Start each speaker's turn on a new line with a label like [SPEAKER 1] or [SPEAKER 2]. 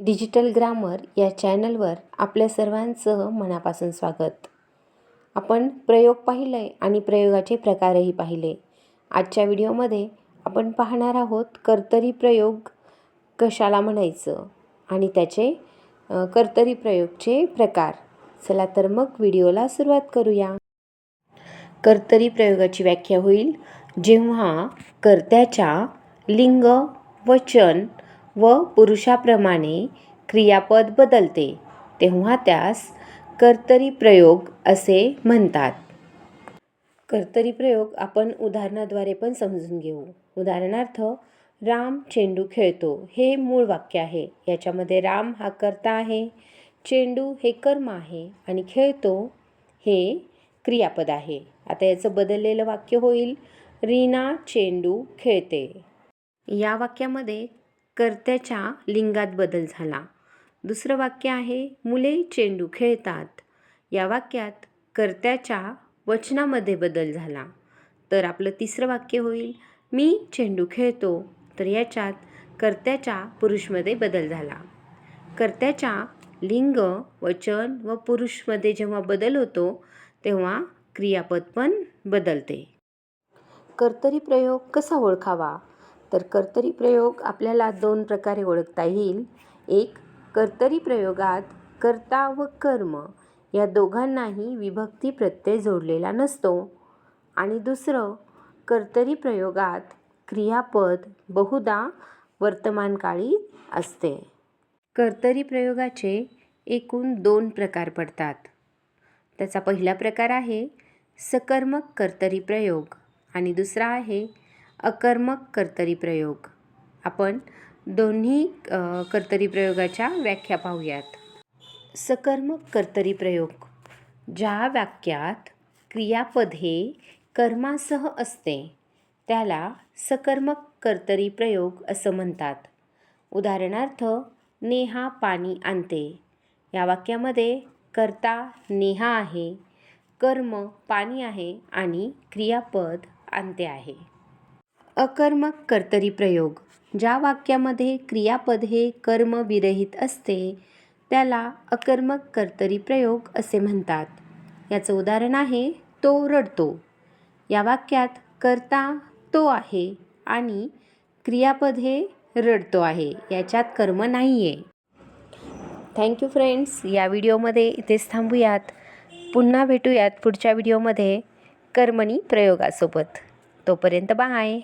[SPEAKER 1] Digital grammar या चॅनलवर आपल्या सर्वांचं मनापासून स्वागत. आपण प्रयोग पाहिले आणि प्रयोगाचे प्रकारही पाहिले. आजच्या व्हिडिओमध्ये आपण पाहणार आहोत कर्तरी प्रयोग कशाला म्हणायचं आणि त्याचे कर्तरी प्रयोगचे प्रकार. चला तर मग व्हिडिओला सुरुवात करूया. कर्तरी प्रयोगाची व्याख्या होईल. जेव्हा कर्त्याच्या लिंग वचन व पुरुषाप्रमाणे क्रियापद बदलते तेव्हा त्यास कर्तरी प्रयोग असे म्हणतात. कर्तरी प्रयोग आपण उदाहरणाद्वारे पण समजून घेऊ. उदाहरणार्थ राम चेंडू खेळतो हे मूळ वाक्य आहे. याच्यामध्ये राम हा कर्ता आहे चेंडू हे कर्म आहे आणि खेळतो हे क्रियापद आहे. आता याचं बदललेलं वाक्य होईल रीना चेंडू खेळते. या वाक्यामध्ये कर्त्याच्या लिंगात बदल झाला. दुसरं वाक्य आहे मुले चेंडू खेळतात. या वाक्यात कर्त्याच्या वचनामध्ये बदल झाला. तर आपलं तिसरं वाक्य होईल मी चेंडू खेळतो. तर याच्यात कर्त्याच्या पुरुषमध्ये बदल झाला. कर्त्याच्या लिंग वचन व पुरुषमध्ये जेव्हा बदल होतो तेव्हा क्रियापद पण बदलते. कर्तरी प्रयोग कसा ओळखावा? तर कर्तरी प्रयोग आपल्याला दोन प्रकारे ओळखता येईल. एक कर्तरी प्रयोगात कर्ता व कर्म या दोघांनाही विभक्ती प्रत्यय जोडलेला नसतो. आणि दुसरं कर्तरी प्रयोगात क्रियापद बहुधा वर्तमानकाळी असते. कर्तरी प्रयोगाचे एकूण दोन प्रकार पडतात. त्याचा पहिला प्रकार आहे सकर्मक कर्तरी प्रयोग आणि दुसरा आहे अकर्मक कर्तरी प्रयोग. आपण दोन्ही कर्तरी प्रयोगाच्या व्याख्या पाहूयात. सकर्मक कर्तरी प्रयोग. ज्या वाक्यात क्रियापद हे कर्मासह असते त्याला सकर्मक कर्तरी प्रयोग असं म्हणतात. उदाहरणार्थ नेहा पाणी आणते. या वाक्यामध्ये कर्ता नेहा आहे कर्म पाणी आहे आणि क्रियापद आणते आहे. अकर्मक कर्तरी प्रयोग. ज्या वाक्यामध्ये क्रियापद हे कर्मविरहित असते त्याला अकर्मक कर्तरी प्रयोग असे म्हणतात. याचं उदाहरण आहे तो रडतो. या वाक्यात कर्ता तो आहे आणि क्रियापद हे रडतो आहे याच्यात कर्म नाही आहे थँक्यू फ्रेंड्स या व्हिडिओमध्ये इथेच थांबूयात. पुन्हा भेटूयात पुढच्या व्हिडिओमध्ये कर्मणी प्रयोगासोबत. तोपर्यंत बाय